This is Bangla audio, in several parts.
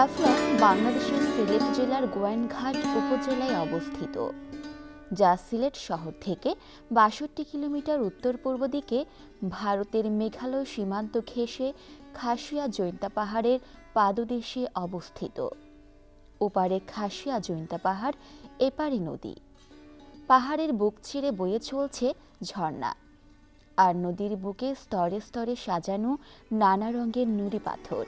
জাফলং বাংলাদেশের সিলেট জেলার গোয়াইনঘাট উপজেলায় অবস্থিত, যা সিলেট শহর থেকে বাষট্টি কিলোমিটার উত্তর পূর্ব দিকে ভারতের মেঘালয় সীমান্ত ঘেঁষে খাসিয়া জৈন্তা পাহাড়ের পাদদেশে অবস্থিত। ওপারে খাসিয়া জৈন্তা পাহাড় এপারে নদী। পাহাড়ের বুক চিরে বয়ে চলছে ঝর্ণা। আর নদীর বুকে স্তরে স্তরে সাজানো নানা রঙের নুড়ি পাথর।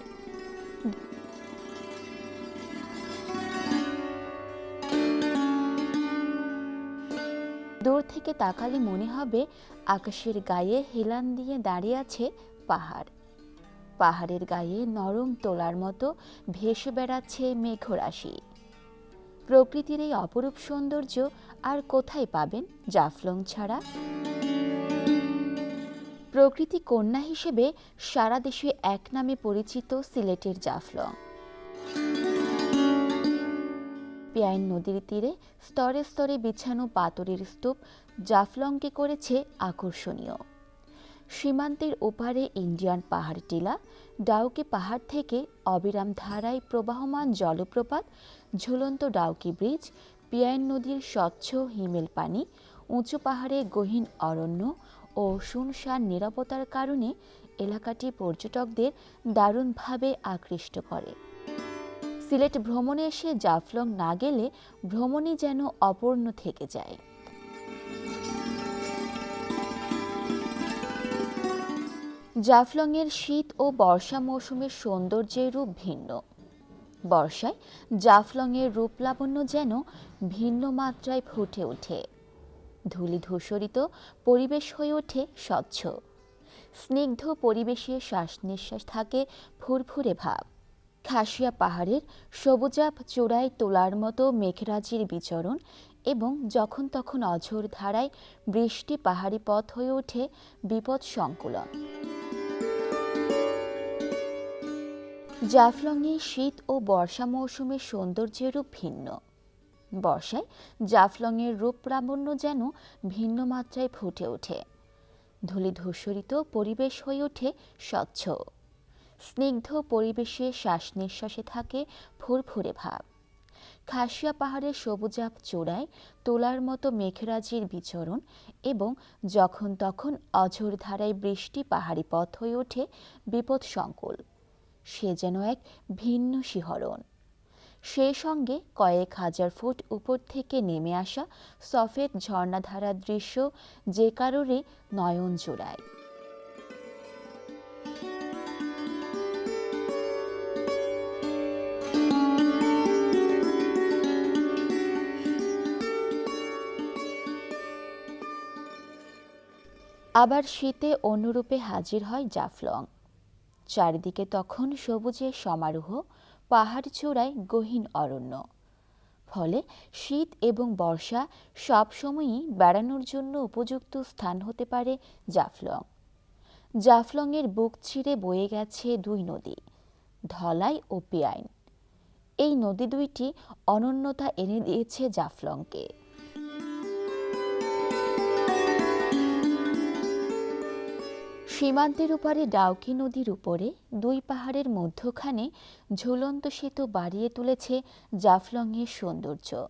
দূর থেকে তাকালে মনে হবে আকাশের গায়ে হেলান দিয়ে দাঁড়িয়ে আছে পাহাড়। পাহাড়ের গায়ে নরম তোলার মতো ভেসে বেড়াচ্ছে মেঘরাশি। প্রকৃতির এই অপরূপ সৌন্দর্য আর কোথায় পাবেন জাফলং ছাড়া? প্রকৃতি কন্যা হিসেবে সারা দেশে এক নামে পরিচিত সিলেটের জাফলং। পিয়াইন নদীর তীরে স্তরে স্তরে বিছানো পাথরের স্তূপ জাফলংকে করেছে আকর্ষণীয়। সীমান্তের ওপারে ইন্ডিয়ান পাহাড় টিলা, ডাউকি পাহাড় থেকে অবিরাম ধারায় প্রবাহমান জলপ্রপাত, ঝুলন্ত ডাউকি ব্রিজ, পিয়াইন নদীর স্বচ্ছ হিমেল পানি, উঁচু পাহাড়ে গহীন অরণ্য ও শুনশান নিরাপত্তার কারণে এলাকাটি পর্যটকদের দারুণভাবে আকৃষ্ট করে। সিলেট ভ্রমণে এসে জাফলং না গেলে ভ্রমণই যেন অপূর্ণ থেকে যায়। জাফলংয়ের শীত ও বর্ষা মৌসুমের সৌন্দর্যের রূপ ভিন্ন। বর্ষায় জাফলংয়ের রূপ লাবণ্য যেন ভিন্ন মাত্রায় ফুটে ওঠে। ধুলি ধূসরিত, পরিবেশ হয়ে ওঠে স্বচ্ছ। স্নিগ্ধ পরিবেশে শ্বাস নিঃশ্বাস থাকে ফুরফুরে ভাব। খাসিয়া পাহাড়ের সবুজাব চূড়ায় তোলার মতো মেঘরাজির বিচরণ এবং যখন তখন অঝোর ধারায় বৃষ্টি পাহাড়ি পথ হয়ে ওঠে বিপদ সংকুলন। জাফলংয়ে শীত ও বর্ষা মৌসুমের রূপ ভিন্ন। বর্ষায় জাফলংয়ের রূপ প্রাবণ্য যেন ভিন্ন মাত্রায় ফুটে ওঠে। ধূলি ধূসরিত পরিবেশ হয়ে ওঠে স্বচ্ছ। স্নিগ্ধ পরিবেশে শ্বাস নিঃশ্বাসে থাকে ফুরফুরে ভাব। খাসিয়া পাহাড়ের সবুজাব চূড়ায় তোলার মতো মেঘরাজির বিচরণ এবং যখন তখন অঝোর ধারায় বৃষ্টি পাহাড়ি পথ হয়ে ওঠে বিপদ সংকুল। সে যেন এক ভিন্ন শিহরণ। সেই সঙ্গে কয়েক হাজার ফুট উপর থেকে নেমে আসা সফেদ ঝর্ণাধারার দৃশ্য যে কারোরই নয়ন জোড়ায় আবার শীতে অন্যরূপে হাজির হয় জাফলং। চারিদিকে তখন সবুজের সমারোহ, পাহাড় চূড়ায় গহীন অরণ্য। ফলে শীত এবং বর্ষা সবসময়ই বেড়ানোর জন্য উপযুক্ত স্থান হতে পারে জাফলং। জাফলংয়ের বুক ছিঁড়ে বয়ে গেছে দুই নদী, ধলাই ও পিয়াইন। এই নদী দুইটি অনন্যতা এনে দিয়েছে জাফলংকে। সীমান্তের ওপারে ডাউকি নদীর উপরে দুই পাহাড়ের মধ্যখানে ঝুলন্ত সেতু বাড়িয়ে তুলেছে জাফলংয়ের সৌন্দর্য।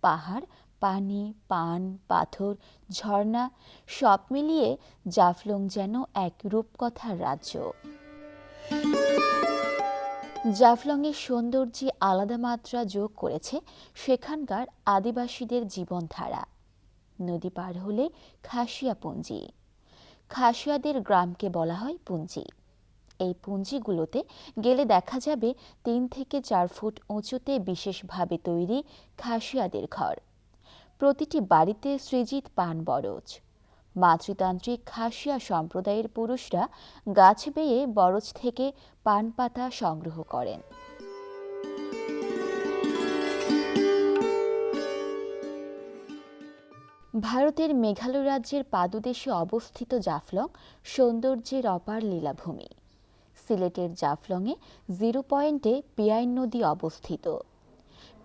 পাহাড়, পানি, পান, পাথর, ঝর্ণা সব মিলিয়ে জাফলং যেন এক রূপকথার রাজ্য। জাফলংয়ের সৌন্দর্যে আলাদা মাত্রা যোগ করেছে সেখানকার আদিবাসীদের জীবনধারা। নদী পার হলে খাসিয়া পুঞ্জি খাসিয়াদের গ্রামকে বলা হয় পুঞ্জি। এই পুঞ্জিগুলোতে গেলে দেখা যাবে তিন থেকে চার ফুট উঁচুতে বিশেষভাবে তৈরি খাসিয়াদের ঘর। প্রতিটি বাড়িতে সৃজিত পান বরজ। মাতৃতান্ত্রিক খাসিয়া সম্প্রদায়ের পুরুষরা গাছ বেয়ে বরজ থেকে পান পাতা সংগ্রহ করেন। ভারতের মেঘালয় রাজ্যের পাদদেশে অবস্থিত জাফলং সৌন্দর্যের অপার লীলাভূমি। সিলেটের জাফলংয়ে জিরো পয়েন্টে পিয়াইন নদী অবস্থিত।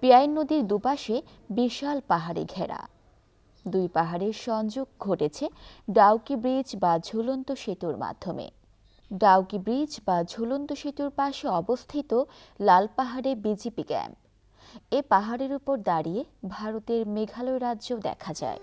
পিয়াইন নদীর দুপাশে বিশাল পাহাড়ে ঘেরা। দুই পাহাড়ের সংযোগ ঘটেছে ডাউকি ব্রিজ বা ঝুলন্ত সেতুর মাধ্যমে। ডাউকি ব্রিজ বা ঝুলন্ত সেতুর পাশে অবস্থিত লাল পাহাড়ে বিজিপি ক্যাম্প। এ পাহাড়ের উপর দাঁড়িয়ে ভারতের মেঘালয় রাজ্য দেখা যায়।